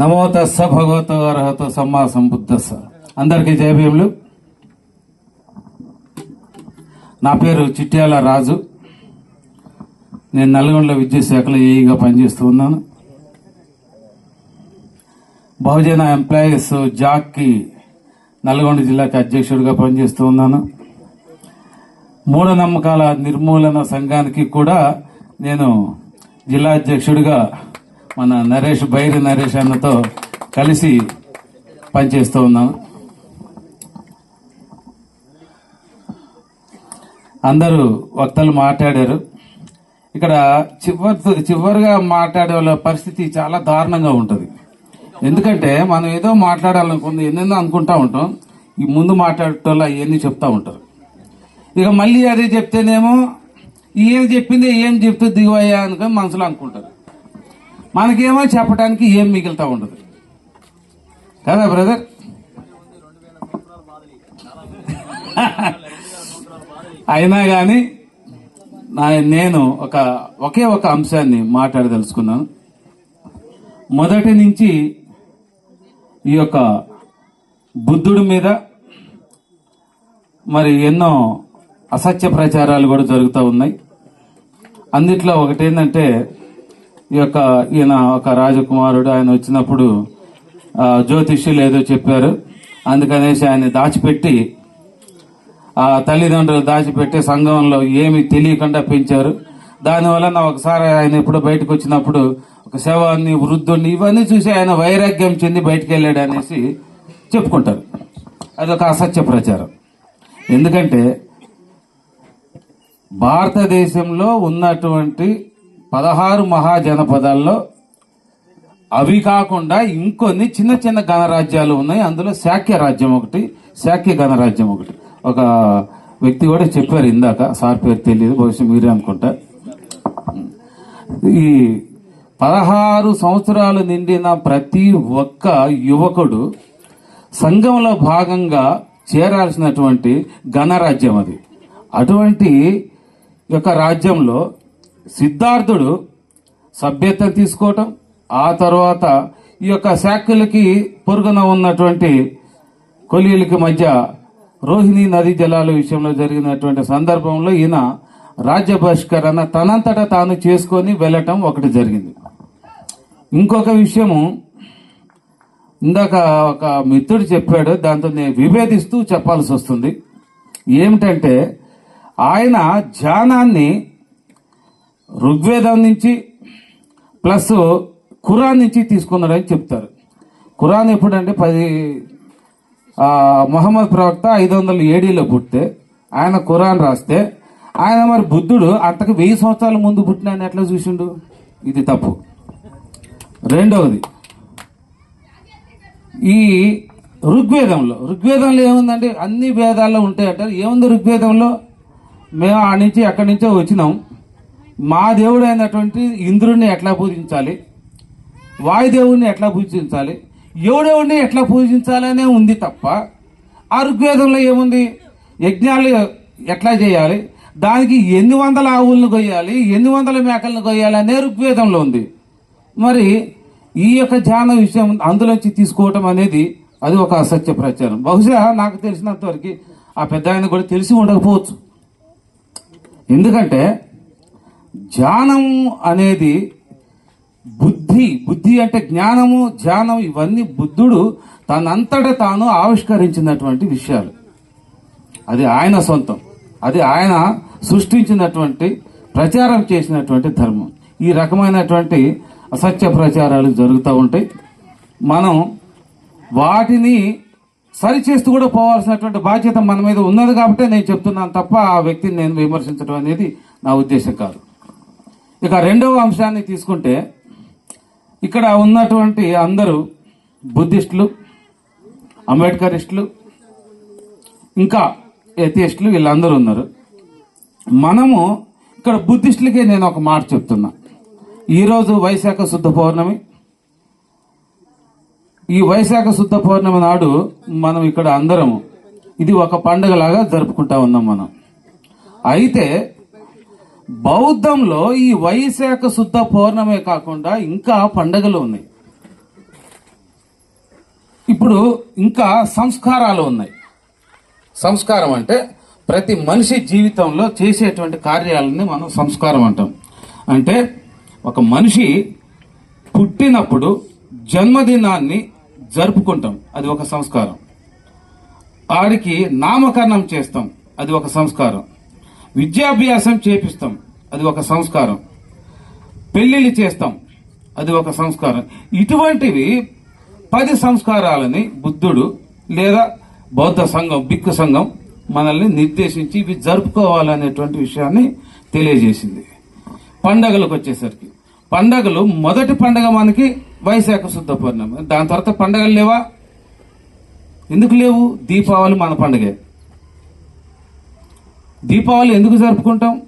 నమో తస్స భగవతో అర్హత సమ్మా సంబుద్ధస్స అందరికీ జయభీములు నా పేరు చిట్యాల రాజు. నేను నల్గొండ విద్యుత్ శాఖలో ఏఈగా పనిచేస్తూ ఉన్నాను. బహుజన ఎంప్లాయీస్ జాక్కి నల్గొండ జిల్లాకి అధ్యక్షుడిగా పనిచేస్తూ ఉన్నాను. మూఢనమ్మకాల నిర్మూలన సంఘానికి కూడా నేను జిల్లా అధ్యక్షుడిగా మన నరేష్ బైరి నరేష్ అన్నతో కలిసి పనిచేస్తూ ఉన్నాను అందరూ వక్తలు మాట్లాడారు. ఇక్కడ చివరి చివరిగా మాట్లాడే వాళ్ళ పరిస్థితి చాలా దారుణంగా ఉంటుంది. ఎందుకంటే మనం ఏదో మాట్లాడాలనుకుంది ఎన్నెన్నో అనుకుంటా ఉంటాం. ఈ ముందు మాట్లాడటం అవన్నీ చెప్తా ఉంటారు. ఇక మళ్ళీ అదే చెప్తేనేమో ఈయన చెప్పింది ఏం చెప్తే దిగువయ్యా అనుకుని మనసులో అనుకుంటారు. మనకేమో చెప్పడానికి ఏం మిగులుతా ఉండదు. కదా బ్రదర్? అయినా కానీ నా నేను ఒక ఒకే ఒక అంశాన్ని మాట్లాడదలుచుకున్నాను. మొదటి నుంచి ఈ యొక్క బుద్ధుడి మీద మరి ఎన్నో అసత్య ప్రచారాలు కూడా జరుగుతూ ఉన్నాయి. అందుట్లో ఒకటి ఏంటంటే ఈ యొక్క ఈయన ఒక రాజకుమారుడు ఆయన వచ్చినప్పుడు జ్యోతిష్యులు ఏదో చెప్పారు. అందుకనేసి ఆయన దాచిపెట్టి ఆ తల్లిదండ్రులు దాచిపెట్టి సంఘంలో ఏమి తెలియకుండా పెంచారు. దానివల్ల ఒకసారి ఆయన ఎప్పుడు బయటకు వచ్చినప్పుడు ఒక శవాన్ని వృద్ధుడిని ఇవన్నీ చూసి ఆయన వైరాగ్యం చెంది బయటకు వెళ్ళాడు అనేసి చెప్పుకుంటారు. అదొక అసత్య ప్రచారం. ఎందుకంటే భారతదేశంలో ఉన్నటువంటి పదహారు మహాజనపదాల్లో అవి కాకుండా ఇంకొన్ని చిన్న చిన్న గణరాజ్యాలు ఉన్నాయి. అందులో శాక్య రాజ్యం ఒకటి శాక్య గణరాజ్యం ఒకటి. ఒక వ్యక్తి కూడా చెప్పారు ఇందాక. సార్ పేరు తెలియదు బహుశా మీరే అనుకుంటా. ఈ పదహారు సంవత్సరాలు నిండిన ప్రతి ఒక్క యువకుడు సంఘంలో భాగంగా చేరాల్సినటువంటి గణరాజ్యం అది. అటువంటి యొక్క రాజ్యంలో సిద్ధార్థుడు సభ్యత తీసుకోవటం ఆ తర్వాత ఈ యొక్క శాఖలకి పొరుగున ఉన్నటువంటి కొలీలకి మధ్య రోహిణి నదీ జలాల విషయంలో జరిగినటువంటి సందర్భంలో ఈయన రాజ్య బహిష్కరణ తనంతట తాను చేసుకొని వెళ్ళటం ఒకటి జరిగింది. ఇంకొక విషయము ఇందాక ఒక మిత్రుడు చెప్పాడు దాంతో నేను విభేదిస్తూ చెప్పాల్సి వస్తుంది. ఏమిటంటే ఆయన ధ్యానాన్ని ఋగ్వేదం నుంచి ప్లస్ ఖురాన్ నుంచి తీసుకున్నాడని చెప్తారు. ఖురాన్ ఎప్పుడంటే పది మొహమ్మద్ ప్రవక్త ఐదు వందల ఏడీలో పుట్టితే ఆయన ఖురాన్ రాస్తే ఆయన మరి బుద్ధుడు అంతకు వెయ్యి సంవత్సరాల ముందు పుట్టినాన్ని ఎట్లా చూసిండు? ఇది తప్పు. రెండవది ఈ ఋగ్వేదంలో ఋగ్వేదంలో ఏముందంటే అన్ని వేదాల్లో ఉంటాయంటారు. ఏముంది ఋగ్వేదంలో? మేము ఆ నుంచి అక్కడి నుంచో వచ్చినాం. మా దేవుడు అయినటువంటి ఇంద్రుడిని ఎట్లా పూజించాలి? వాయుదేవుడిని ఎట్లా పూజించాలి? ఎవడెవడిని ఎట్లా పూజించాలనే ఉంది తప్ప ఆ ఏముంది? యజ్ఞాలు ఎట్లా చేయాలి? దానికి ఎన్ని వందల ఆవులను కొయ్యాలి? ఎన్ని వందల మేకలను కొయ్యాలి అనే ఋగ్వేదంలో ఉంది. మరి ఈ యొక్క ధ్యాన విషయం అందులోంచి తీసుకోవటం అనేది అది ఒక అసత్య ప్రచారం. బహుశా నాకు తెలిసినంతవరకు ఆ పెద్ద ఆయన కూడా తెలిసి ఉండకపోవచ్చు. ఎందుకంటే ధ్యానం అనేది బుద్ధి. బుద్ధి అంటే జ్ఞానము ధ్యానం ఇవన్నీ బుద్ధుడు తనంతట తాను ఆవిష్కరించినటువంటి విషయాలు. అది ఆయన సొంతం. అది ఆయన సృష్టించినటువంటి ప్రచారం చేసినటువంటి ధర్మం. ఈ రకమైనటువంటి అసత్య ప్రచారాలు జరుగుతూ ఉంటాయి. మనం వాటిని సరిచేస్తూ కూడా పోవాల్సినటువంటి బాధ్యత మన మీద ఉన్నది కాబట్టి నేను చెప్తున్నాను తప్ప ఆ వ్యక్తిని నేను విమర్శించడం అనేది నా ఉద్దేశం కాదు. ఇక రెండవ అంశాన్ని తీసుకుంటే ఇక్కడ ఉన్నటువంటి అందరూ బుద్ధిస్టులు అంబేద్కరిస్టులు ఇంకా ఎథియస్టులు వీళ్ళందరూ ఉన్నారు. మనము ఇక్కడ బుద్ధిస్టులకే నేను ఒక మాట చెప్తున్నా. ఈరోజు వైశాఖ శుద్ధ పౌర్ణమి. ఈ వైశాఖ శుద్ధ పౌర్ణమి నాడు మనం ఇక్కడ అందరం ఇది ఒక పండుగలాగా జరుపుకుంటా ఉన్నాం మనం. అయితే బౌద్ధంలో ఈ వైశాఖ శుద్ధ పౌర్ణమే కాకుండా ఇంకా పండగలు ఉన్నాయి. ఇప్పుడు ఇంకా సంస్కారాలు ఉన్నాయి. సంస్కారం అంటే ప్రతి మనిషి జీవితంలో చేసేటువంటి కార్యాలని మనం సంస్కారం అంటాం. అంటే ఒక మనిషి పుట్టినప్పుడు జన్మదినాన్ని జరుపుకుంటాం. అది ఒక సంస్కారం. ఆడికి నామకరణం చేస్తాం. అది ఒక సంస్కారం. విద్యాభ్యాసం చేపిస్తాం. అది ఒక సంస్కారం. పెళ్ళిళ్ళు చేస్తాం. అది ఒక సంస్కారం. ఇటువంటివి పది సంస్కారాలని బుద్ధుడు లేదా బౌద్ధ సంఘం బిక్కు సంఘం మనల్ని నిర్దేశించి ఇవి జరుపుకోవాలనేటువంటి విషయాన్ని తెలియజేసింది. పండగలకు వచ్చేసరికి. పండగలు మొదటి పండగ మనకి వైశాఖ శుద్ధ పౌర్ణమి. దాని తర్వాత పండగలు లేవా? ఎందుకు లేవు? దీపావళి మన పండగే. దీపావళి ఎందుకు జరుపుకుంటాం?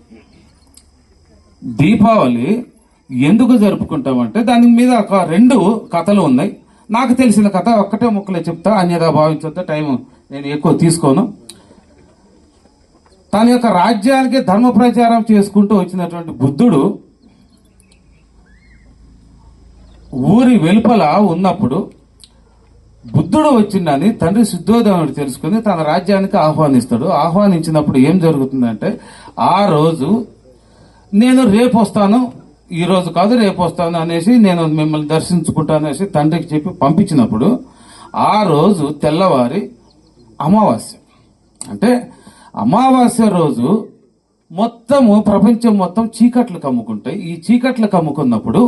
దీపావళి ఎందుకు జరుపుకుంటాం అంటే దాని మీద ఒక రెండు కథలు ఉన్నాయి. నాకు తెలిసిన కథ ఒక్కటే ముక్కలే చెప్తా అన్యదా భావించొద్దా టైం నేను ఎక్కువ తీసుకోను. తన యొక్క రాజ్యానికి ధర్మ ప్రచారం చేసుకుంటూ వచ్చినటువంటి బుద్ధుడు ఊరి వెలుపల ఉన్నప్పుడు బుద్ధుడు వచ్చిండని తండ్రి సిద్ధోదముడు తెలుసుకుని తన రాజ్యానికి ఆహ్వానిస్తాడు. ఆహ్వానించినప్పుడు ఏం జరుగుతుందంటే ఆ రోజు నేను రేపు వస్తాను ఈ రోజు కాదు రేపు వస్తాను అనేసి నేను మిమ్మల్ని దర్శించుకుంటాను అనేసి తండ్రికి చెప్పి పంపించినప్పుడు ఆ రోజు తెల్లవారి అమావాస్య. అంటే అమావాస్య రోజు మొత్తము ప్రపంచం మొత్తం చీకట్లు కమ్ముకుంటాయి ఈ చీకట్లు కమ్ముకున్నప్పుడు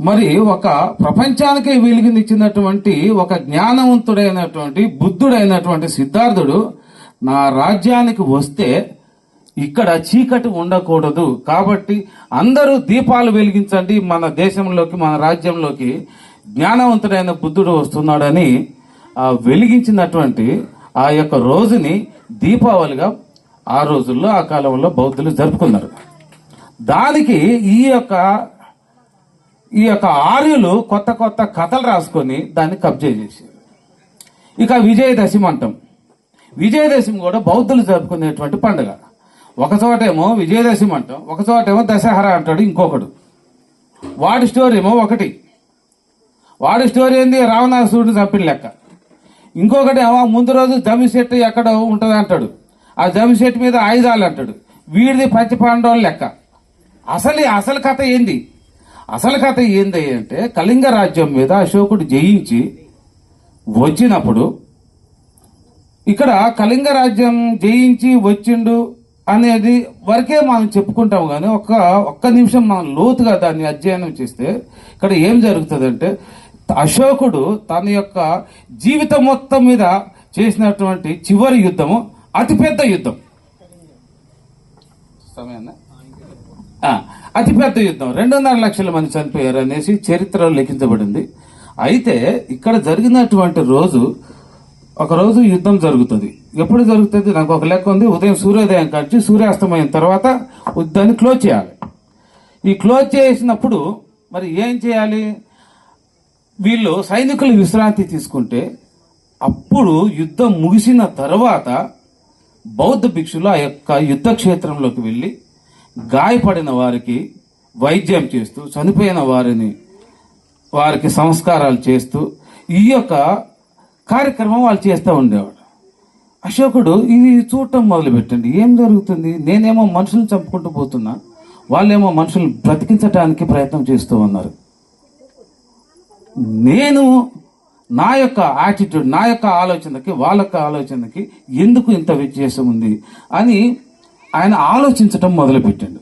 మరి ఒక ప్రపంచానికే వెలుగునిచ్చినటువంటి ఒక జ్ఞానవంతుడైనటువంటి బుద్ధుడైనటువంటి సిద్ధార్థుడు నా రాజ్యానికి వస్తే ఇక్కడ చీకటి ఉండకూడదు. కాబట్టి అందరూ దీపాలు వెలిగించండి. మన దేశంలోకి మన రాజ్యంలోకి జ్ఞానవంతుడైన బుద్ధుడు వస్తున్నాడని వెలిగించినటువంటి ఆ యొక్క రోజుని దీపావళిగా ఆ రోజుల్లో ఆ కాలంలో బౌద్ధులు జరుపుకున్నారు. దానికి ఈ యొక్క ఈ యొక్క ఆర్యులు కొత్త కొత్త కథలు రాసుకొని దాన్ని కబ్జా చేశారు. ఇక విజయదశమి అంటాం. విజయదశమి కూడా బౌద్ధులు జరుపుకునేటువంటి పండుగ. ఒక చోటేమో విజయదశమి అంటాం ఒక చోటేమో దశహర అంటాడు ఇంకొకడు. వాడి స్టోరీ ఏమో ఒకటి. వాడి స్టోరీ ఏంది? రావణాసురుడిని చంపిన లెక్క. ఇంకొకటి ఏమో ముందు రోజు జమిశెట్టు ఎక్కడ ఉంటుంది అంటాడు. ఆ జమిశెట్టు మీద ఆయుధాలు అంటాడు. వీడిది పంచ పాండవుల లెక్క. అసలు అసలు కథ ఏంది? అసలు కథ ఏంది అంటే కళింగ రాజ్యం మీద అశోకుడు జయించి వచ్చినప్పుడు ఇక్కడ కళింగ రాజ్యం జయించి వచ్చిండు అనేది వరకే మనం చెప్పుకుంటాం కానీ ఒక్క ఒక్క నిమిషం మనం లోతుగా దాన్ని అధ్యయనం చేస్తే ఇక్కడ ఏం జరుగుతుందంటే అశోకుడు తన యొక్క జీవితం మొత్తం మీద చేసినటువంటి చివరి యుద్ధము అతిపెద్ద యుద్ధం. సమయాన్ని అతిపెద్ద యుద్ధం. రెండున్నర లక్షల మంది చనిపోయారు అనేసి చరిత్రలో లిఖించబడింది. అయితే ఇక్కడ జరిగినటువంటి రోజు ఒకరోజు యుద్ధం జరుగుతుంది. ఎప్పుడు జరుగుతుంది? నాకు ఒక లెక్క ఉంది. ఉదయం సూర్యోదయం కాల్చి సూర్యాస్తమయం తర్వాత యుద్ధాన్ని క్లోజ్ చేయాలి. ఈ క్లోజ్ చేసినప్పుడు మరి ఏం చేయాలి? వీళ్ళు సైనికులు విశ్రాంతి తీసుకుంటే అప్పుడు యుద్ధం ముగిసిన తర్వాత బౌద్ధ భిక్షులు ఆ యొక్క యుద్ధ క్షేత్రంలోకి వెళ్ళి గాయపడిన వారికి వైద్యం చేస్తూ చనిపోయిన వారిని వారికి సంస్కారాలు చేస్తూ ఈ యొక్క కార్యక్రమం వాళ్ళు చేస్తూ ఉండేవాడు. అశోకుడు ఇది చూడటం మొదలుపెట్టండి. ఏం జరుగుతుంది? నేనేమో మనుషులను చంపుకుంటూ పోతున్నా. వాళ్ళేమో మనుషులు బ్రతికించడానికి ప్రయత్నం చేస్తూ ఉన్నారు. నేను నా యొక్క యాటిట్యూడ్ నా యొక్క ఆలోచనకి వాళ్ళ యొక్క ఆలోచనకి ఎందుకు ఇంత వ్యత్యాసం ఉంది అని ఆయన ఆలోచించటం మొదలుపెట్టండి.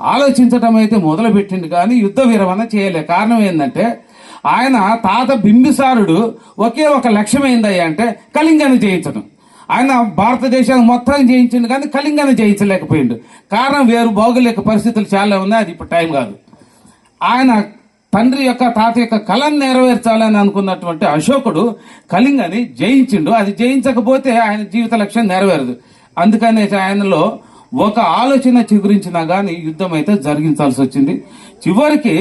ఆలోచించటం అయితే మొదలుపెట్టిండు కానీ యుద్ధ విరమణ చేయలే. కారణం ఏంటంటే ఆయన తాత బింబిసారుడు ఒకే ఒక లక్ష్యం ఏందయ్యా అంటే కళింగాన్ని జయించడం ఆయన భారతదేశాన్ని మొత్తం జయించిండు కానీ కళింగాన్ని జయించలేకపోయిండు. కారణం వేరు భౌగోళిక పరిస్థితులు చాలా ఉన్నాయి అది ఇప్పుడు టైం కాదు. ఆయన తండ్రి యొక్క తాత యొక్క కళను నెరవేర్చాలని అనుకున్నటువంటి అశోకుడు కళింగని జయించిండు. అది జయించకపోతే ఆయన జీవిత లక్ష్యం నెరవేరదు. అందుకనే ఆయనలో ఒక ఆలోచన చిగురించినా కానీ యుద్ధం అయితే జరిగించాల్సి వచ్చింది చివరికి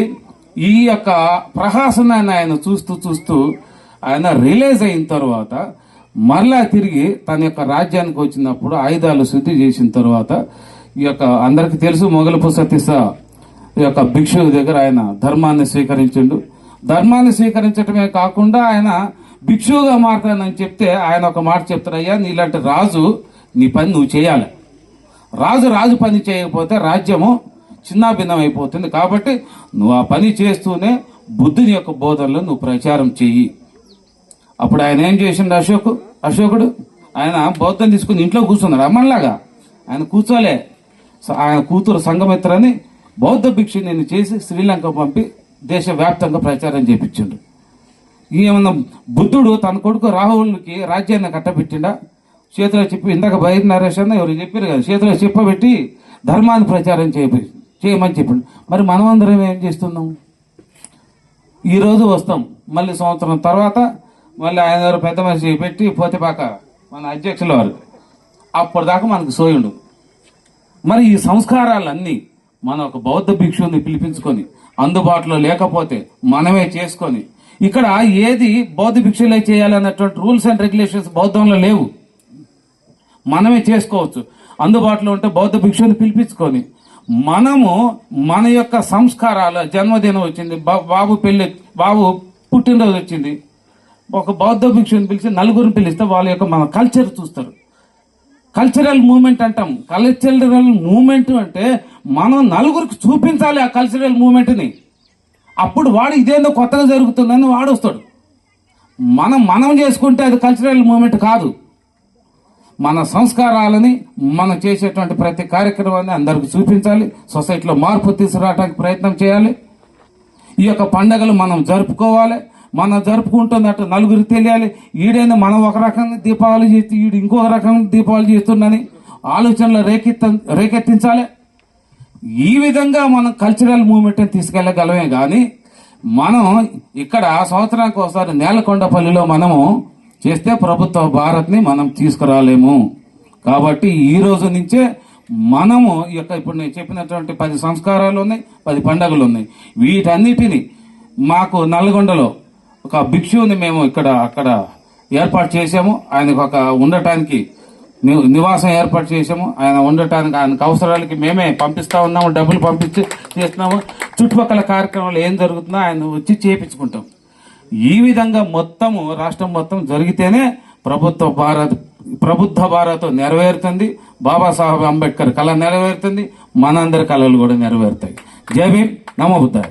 ఈ యొక్క ప్రహాసనాన్ని ఆయన చూస్తూ చూస్తూ ఆయన రిలీజ్ అయిన తర్వాత మరలా తిరిగి తన యొక్క రాజ్యానికి వచ్చినప్పుడు ఆయుధాలు శుద్ధి చేసిన తర్వాత ఈ యొక్క అందరికి తెలుసు మొగలపు సతీస ఈ యొక్క భిక్షువు దగ్గర ఆయన ధర్మాన్ని స్వీకరించిండు. ధర్మాన్ని స్వీకరించడమే కాకుండా ఆయన భిక్షువుగా మారుతానని చెప్తే ఆయన ఒక మాట చెప్తారయ్యా నీలాంటి రాజు నీ పని నువ్వు చేయాలి. రాజు రాజు పని చేయకపోతే రాజ్యము చిన్నాభిన్నం అయిపోతుంది కాబట్టి నువ్వు ఆ పని చేస్తూనే బుద్ధుని యొక్క బోధనలు నువ్వు ప్రచారం చెయ్యి. అప్పుడు ఆయన ఏం చేసిండు అశోక్? అశోకుడు ఆయన బౌద్ధం తీసుకుని ఇంట్లో కూర్చున్నాడు అమ్మలాగా ఆయన కూర్చోలే. ఆయన కూతురు సంఘమిత్రని బౌద్ధ భిక్ష నేను చేసి శ్రీలంక పంపి దేశవ్యాప్తంగా ప్రచారం చేపించిండు. ఏమన్నా బుద్ధుడు తన కొడుకు రాహుల్కి రాజ్యాన్ని కట్టబెట్టిండా? చేతిలో చెప్పి ఇందాక బయట నరేష్ అన్న ఎవరు చెప్పారు కదా చేతిలో చెప్పబెట్టి ధర్మాన్ని ప్రచారం చేయ చేయమని చెప్పిండు. మరి మనమందరం ఏం చేస్తున్నాం? ఈరోజు వస్తాం మళ్ళీ సంవత్సరం తర్వాత మళ్ళీ ఆయన దగ్గర పెద్ద మనిషి పెట్టి పోతేపాక మన అధ్యక్షుల వారు. అప్పటిదాకా మనకు సోయుండు మరి ఈ సంస్కారాలన్నీ మన ఒక బౌద్ధ భిక్షువుని పిలిపించుకొని అందుబాటులో లేకపోతే మనమే చేసుకొని ఇక్కడ ఏది బౌద్ధ భిక్షులే చేయాలన్నటువంటి రూల్స్ అండ్ రెగ్యులేషన్స్ బౌద్ధంలో లేవు. మనమే చేసుకోవచ్చు. అందుబాటులో ఉంటే బౌద్ధ భిక్షుని పిలిపించుకొని మనము మన యొక్క సంస్కారాలు జన్మదినం వచ్చింది బాబు పెళ్ళి బాబు పుట్టినరోజు వచ్చింది ఒక బౌద్ధ భిక్షుని పిలిచి నలుగురిని పిలిస్తే వాళ్ళ యొక్క మన కల్చర్ చూస్తారు. కల్చరల్ మూమెంట్ అంటాం. కల్చరల్ మూమెంట్ అంటే మనం నలుగురికి చూపించాలి ఆ కల్చరల్ మూమెంట్ని అప్పుడు వాడు ఇదేందో కొత్తగా జరుగుతుందని వాడు వస్తాడు. మనం మనం చేసుకుంటే అది కల్చరల్ మూమెంట్ కాదు. మన సంస్కారాలని మనం చేసేటువంటి ప్రతి కార్యక్రమాన్ని అందరికి చూపించాలి. సొసైటీలో మార్పు తీసుకురావడానికి ప్రయత్నం చేయాలి. ఈ యొక్క పండగలు మనం జరుపుకోవాలి. మనం జరుపుకుంటున్నట్టు నలుగురికి తెలియాలి. ఈడైనా మనం ఒక రకంగా దీపావళి చేస్తే ఈడు ఇంకొక రకంగా దీపావళి చేస్తుందని ఆలోచనలు రేకెత్త రేకెత్తించాలి. ఈ విధంగా మనం కల్చరల్ మూమెంట్ని తీసుకెళ్ళగలమే కానీ మనం ఇక్కడ సంవత్సరానికి ఒకసారి నేలకొండపల్లిలో మనము చేస్తే ప్రభుత్వ భారత్ని మనం తీసుకురాలేము. కాబట్టి ఈ రోజు నుంచే మనము ఈ యొక్క ఇప్పుడు నేను చెప్పినటువంటి పది సంస్కారాలు ఉన్నాయి పది పండుగలు ఉన్నాయి. వీటన్నిటిని మాకు నల్గొండలో ఒక భిక్షువుని మేము ఇక్కడ అక్కడ ఏర్పాటు చేసాము ఆయనకు ఒక ఉండటానికి నివాసం ఏర్పాటు చేసాము ఆయన ఉండటానికి ఆయనకు అవసరాలకి మేమే పంపిస్తా ఉన్నాము డబ్బులు పంపించి చేస్తున్నాము. చుట్టుపక్కల కార్యక్రమాలు ఏం జరుగుతుందో ఆయన వచ్చి చేయించుకుంటాం ఈ విధంగా మొత్తము రాష్ట్రం మొత్తం జరిగితేనే ప్రభుత్వ భారత్ ప్రభుత్వ భారత్ నెరవేరుతుంది. బాబాసాహెబ్ అంబేద్కర్ కళ నెరవేరుతుంది. మనందరి కళలు కూడా నెరవేరుతాయి. జై భీమ్. నమోబుద్ధాయి